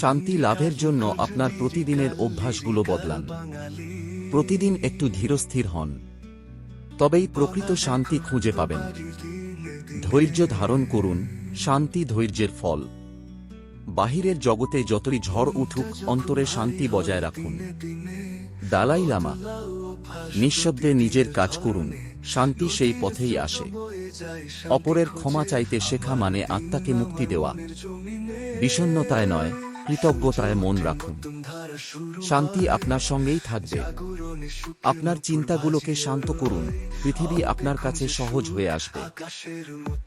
শান্তি লাভের জন্য আপনার প্রতিদিনের অভ্যাসগুলো বদলান। প্রতিদিন একটু ধীরস্থির হন। তবেই প্রকৃত শান্তি খুঁজে পাবেন। ধৈর্য ধারণ করুন, শান্তি ধৈর্যের ফল। বাহিরের জগতে যতই ঝড় উঠুক, অন্তরে শান্তি বজায় রাখুন। দালাই লামা, নিঃশব্দে নিজের কাজ করুন, শান্তি সেই পথেই আসে। অপরের ক্ষমা চাইতে শেখা মানে আত্মাকে মুক্তি দেওয়া। বিষণ্নতায় নয় কৃতজ্ঞতায় মন রাখুন। শান্তি আপনার সঙ্গেই থাকবে। আপনার চিন্তাগুলোকে শান্ত করুন। পৃথিবী আপনার কাছে সহজ হয়ে আসবে।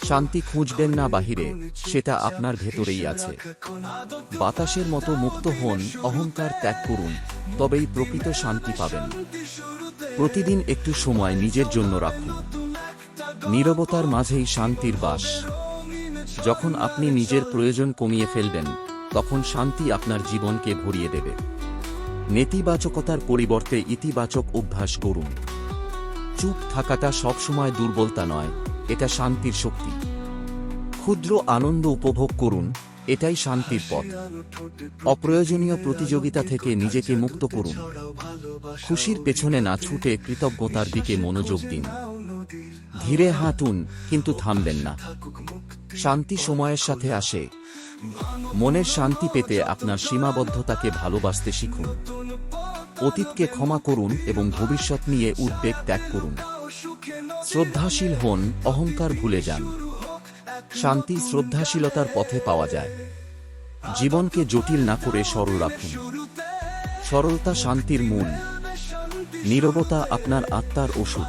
শান্তি খুঁজবেন না বাহিরে, সেটা আপনার ভেতরেই আছে। বাতাসের মতো মুক্ত হন, অহংকার ত্যাগ করুন, তবেই প্রকৃত শান্তি পাবেন। প্রতিদিন একটু সময় নিজের জন্য রাখুন। নীরবতার মাঝেই শান্তির বাস। যখন আপনি নিজের প্রয়োজন কমিয়ে ফেলবেন তখন শান্তি আপনার জীবনকে ভরিয়ে দেবে। নেতিবাচকতার পরিবর্তে ইতিবাচক অভ্যাস করুন। চুপ থাকাটা সবসময় দুর্বলতা নয়, এটা শান্তির শক্তি। ক্ষুদ্র আনন্দ উপভোগ করুন, এটাই শান্তির পথ। অপ্রয়োজনীয় প্রতিযোগিতা থেকে নিজেকে মুক্ত করুন। খুশির পেছনে না ছুটে কৃতজ্ঞতার দিকে মনোযোগ দিন। ধীরে হাঁটুন, কিন্তু থামবেন না। শান্তি সময়ের সাথে আসে। মনের শান্তি পেতে আপনার সীমাবদ্ধতাকে ভালোবাসতে শিখুন। অতীতকে ক্ষমা করুন এবং ভবিষ্যৎ নিয়ে উদ্বেগ ত্যাগ করুন। শ্রদ্ধাশীল হন, অহংকার ভুলে যান। শান্তি, শ্রদ্ধাশীলতার পথে পাওয়া যায়। জীবনকে জটিল না করে সরল রাখুন। সরলতা শান্তির মূল। নীরবতা আপনার আত্মার ওষুধ।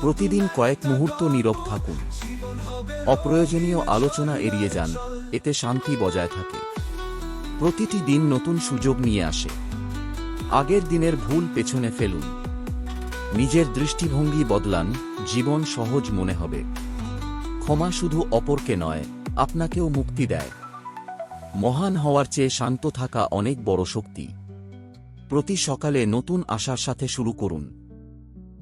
প্রতিদিন কয়েক মুহূর্ত নীরব থাকুন। অপ্রয়োজনীয় আলোচনা এড়িয়ে যান। এতে শান্তি বজায় থাকে। প্রতিটি দিন নতুন সুযোগ নিয়ে আসে। আগের দিনের ভুল পেছনে ফেলুন। নিজের দৃষ্টিভঙ্গি বদলান, জীবন সহজ মনে হবে। ক্ষমা শুধু অপরকে নয়, আপনাকেও মুক্তি দেয়। মহান হওয়ার চেয়ে শান্ত থাকা অনেক বড় শক্তি। প্রতি সকালে নতুন আশার সাথে শুরু করুন।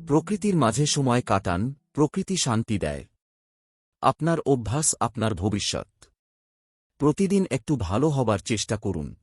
প্রকৃতির মাঝে সময় কাটান, প্রকৃতি শান্তি দেয়। আপনার অভ্যাস আপনার ভবিষ্যৎ। প্রতিদিন একটু ভালো হবার চেষ্টা করুন।